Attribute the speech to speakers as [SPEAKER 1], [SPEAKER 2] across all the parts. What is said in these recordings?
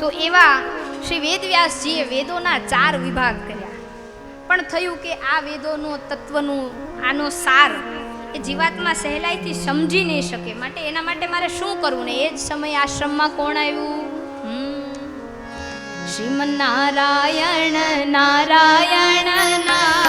[SPEAKER 1] તો એવા શ્રી વેદવ્યાસજીએ વેદોના ચાર વિભાગ કર્યા. પણ થયું કે આ વેદોનો તત્વનું, આનો સાર એ જીવાતમાં સહેલાઈથી સમજી નહીં શકે. માટે એના માટે મારે શું કરવું ને? એ જ સમયે આશ્રમમાં કોણ આવ્યું. શ્રીમન નારાયણ નારાયણ નારાયણ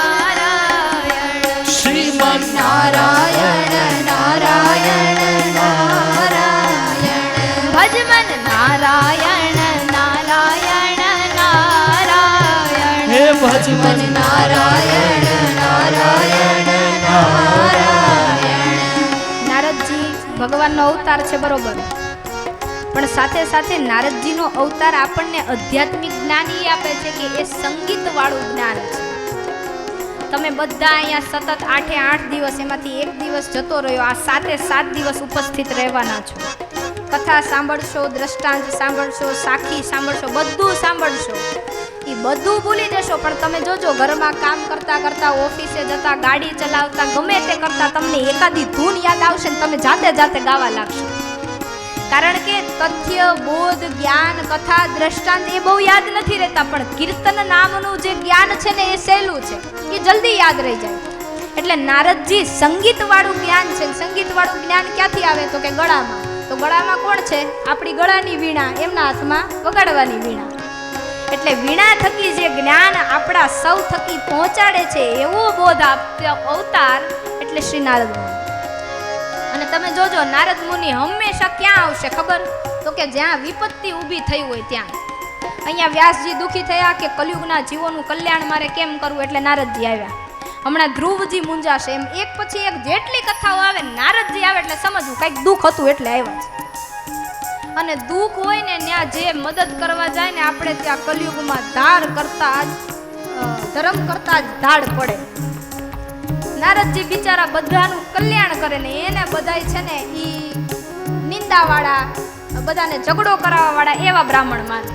[SPEAKER 2] નારાયણ હે નારાયણ નારાયણ નારાયણ.
[SPEAKER 1] નારદજી, ભગવાનનો અવતાર છે બરોબર. પણ સાથે સાથે નારદજીનો અવતાર આપણને આધ્યાત્મિક જ્ઞાન એ આપે છે કે એ સંગીત વાળું જ્ઞાન છે. તમે બધા અહીંયા સતત આઠે આઠ દિવસ, એમાંથી એક દિવસ જતો રહ્યો, આ સાતે સાત દિવસ ઉપસ્થિત રહેવાના છો. કથા સાંભળશો, દ્રષ્ટાંત સાંભળશો, સાખી સાંભળશો, બધું સાંભળશો. એ બધું ભૂલી જશો, પણ તમે જોજો, ઘરમાં કામ કરતા કરતા, ઓફિસે જતા, ગાડી ચલાવતા, ગમે તે કરતા તમને એકાદી ધૂન યાદ આવશે ને તમે જાતે જાતે ગાવા લાગશો. કારણ કે તથ્ય, બોધ, જ્ઞાન, કથા, દ્રષ્ટાંત એ બહુ યાદ નથી રહેતા, પણ કીર્તન નામનું જે જ્ઞાન છે ને એ સહેલું છે, એ જલ્દી યાદ રહી જાય. એટલે નારદજી સંગીત વાળું જ્ઞાન છે સંગીત વાળું જ્ઞાન ક્યાંથી આવે? તો કે ગળામાં. તો ગળામાં કોણ છે? આપણી ગળાની વીણા, એમના હાથમાં વગાડવાની વીણા. એટલે વીણા થકી જે જ્ઞાન આપણા સૌ થકી પહોંચાડે છે, એવો બોધ આપ્યો અવતાર એટલે શ્રી નારદ મુનિ. અને તમે જોજો, નારદ મુનિ હંમેશા ક્યાં આવશે ખબર? તો કે જ્યાં વિપત્તિ ઊભી થઈ હોય ત્યાં. અહીંયા વ્યાસજી દુઃખી થયા કે કલયુગના જીવોનું કલ્યાણ મારે કેમ કરવું એટલે નારદજી આવ્યા. હમણાં ધ્રુવજી મુંજાશે એમ. એક પછી એક જેટલી કથાઓ આવે, નારદજી આવે એટલે સમજવું, કંઈક દુઃખ હતું એટલે આવ્યા છે. અને દુઃખ હોય ને ત્યાં જે મદદ કરવા જાય ને આપણે ત્યાં કલયુગમાં ધાર કરતા જ ધર્મ કરતા જ ધાડ પડે. નારદજી બિચારા બધાનું કલ્યાણ કરે ને એને બધાય છે ને એ નિંદાવાળા, બધાને ઝઘડો કરાવવાવાળા એવા બ્રાહ્મણ માને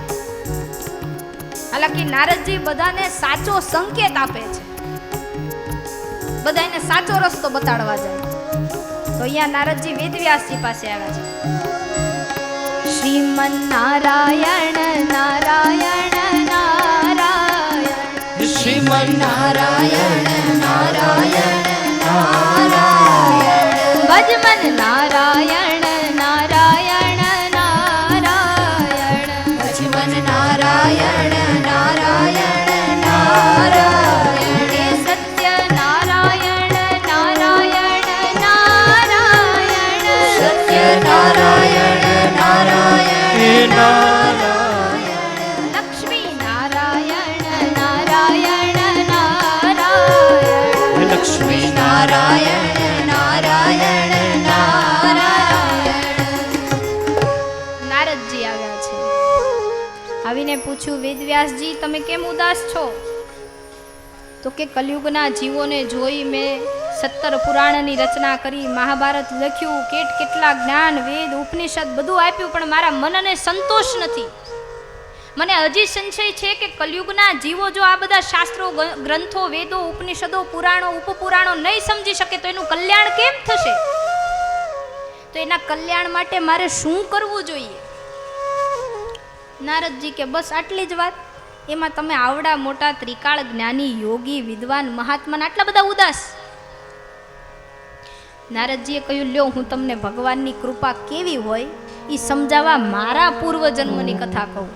[SPEAKER 1] હાલાકી નારદજી બધાને સાચો સંકેત આપે છે. બધાને સાચો રસ્તો બતાડવા જાય. તો અહીંયા નારદજી વેદવ્યાસજી પાસે આવ્યા છે.
[SPEAKER 2] श्रीमन्नारायण
[SPEAKER 1] नारायण नारायण। श्रीमन्नारायण। આવીને પૂછ્યું વેદવ્યાસજી તમે કેમ ઉદાસ છો? તો કે કલયુગના જીવોને જોઈ મેં સત્તર પુરાણની રચના કરી મહાભારત લખ્યું. કેટ કેટલા જ્ઞાન, વેદ, ઉપનિષદ બધું આપ્યું, પણ મારા મનને સંતોષ નથી. મને હજી સંશય છે કે કલયુગના જીવો જો આ બધા શાસ્ત્રો ગ્રંથો, વેદો, ઉપનિષદો, પુરાણો, ઉપપુરાણો નહીં સમજી શકે, તો એનું કલ્યાણ કેમ થશે? તો એના કલ્યાણ માટે મારે શું કરવું જોઈએ? નારદજી કે, બસ આટલી જ વાત. એમાં તમે આવડા મોટા ત્રિકાળ જ્ઞાની યોગી, વિદ્વાન, મહાત્માના આટલા બધા ઉદાસ નારદજીએ કહ્યું, લ્યો, હું તમને ભગવાનની કૃપા કેવી હોય એ સમજાવવા મારા પૂર્વજન્મની કથા કહું.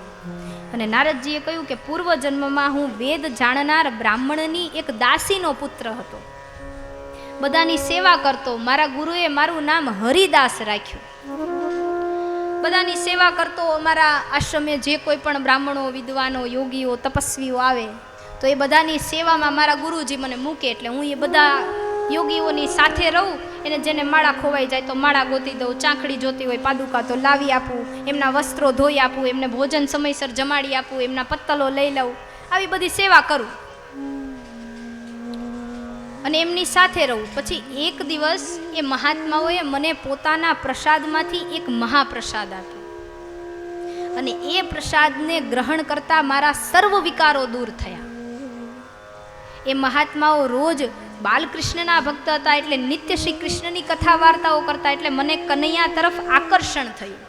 [SPEAKER 1] અને નારદજીએ કહ્યું કે, પૂર્વજન્મમાં હું વેદ જાણનાર બ્રાહ્મણની એક દાસીનો પુત્ર હતો. બધાની સેવા કરતો મારા ગુરુએ મારું નામ હરિદાસ રાખ્યું. બધાની સેવા કરતો અમારા આશ્રમે જે કોઈ પણ બ્રાહ્મણો, વિદ્વાનો, યોગીઓ, તપસ્વીઓ આવે, તો એ બધાની સેવામાં મારા ગુરુજી મને મૂકે એટલે હું એ બધા યોગીઓની સાથે રહું એને જેને માળા ખોવાઈ જાય તો માળા ગોતી દઉં, ચાંખડી જોતી હોય, પાદુકા તો લાવી આપું, એમના વસ્ત્રો ધોઈ આપું, એમને ભોજન સમયસર જમાડી આપું, એમના પત્તલો લઈ લઉં, આવી બધી સેવા કરું. અને એમની સાથે રહું. પછી એક દિવસ એ મહાત્માઓએ મને પોતાના પ્રસાદમાંથી એક મહાપ્રસાદ આપ્યો. અને એ પ્રસાદને ગ્રહણ કરતા મારા સર્વ વિકારો દૂર થયા. એ મહાત્માઓ રોજ બાલકૃષ્ણના ભક્ત હતા એટલે નિત્ય શ્રી કૃષ્ણની કથા વાર્તાઓ કરતા એટલે મને કનૈયા તરફ આકર્ષણ થયું.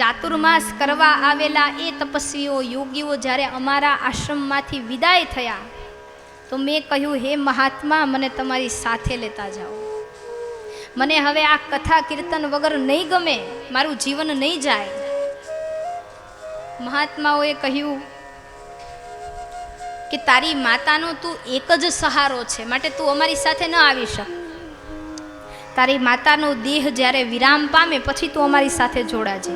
[SPEAKER 1] ચાતુર્માસ કરવા આવેલા એ તપસ્વીઓ યોગીઓ જ્યારે અમારા આશ્રમમાંથી વિદાય થયા, તો મેં કહ્યું, હે મહાત્મા, મને તમારી સાથે લેતા જાઓ. મને હવે આ કથા કીર્તન વગર નહીં ગમે, મારું જીવન નહીં જાય. મહાત્માઓએ કહ્યું કે તારી માતાનો તું એક જ સહારો છે, માટે તું અમારી સાથે ન આવી શક. તારી માતાનો દેહ જ્યારે વિરામ પામે, પછી તું અમારી સાથે જોડાજે.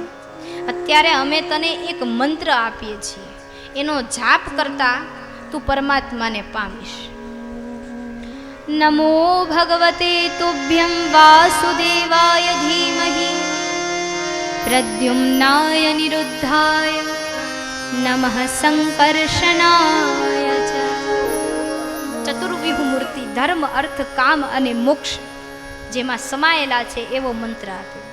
[SPEAKER 1] અત્યારે અમે તને એક મંત્ર આપીએ છીએ. એનો જાપ કરતા તું પરમાત્માને પામીશ. નમો ભગવતે તુભ્યં વાસુદેવાય ધીમહી. પ્રદ્યુમ્નાય નિરુદ્ધાય. નમઃ સંકર્ષણાય. ધર્મ અર્થ કામ અને મોક્ષ જેમાં સમાયેલા છે એવો મંત્ર આપ્યો.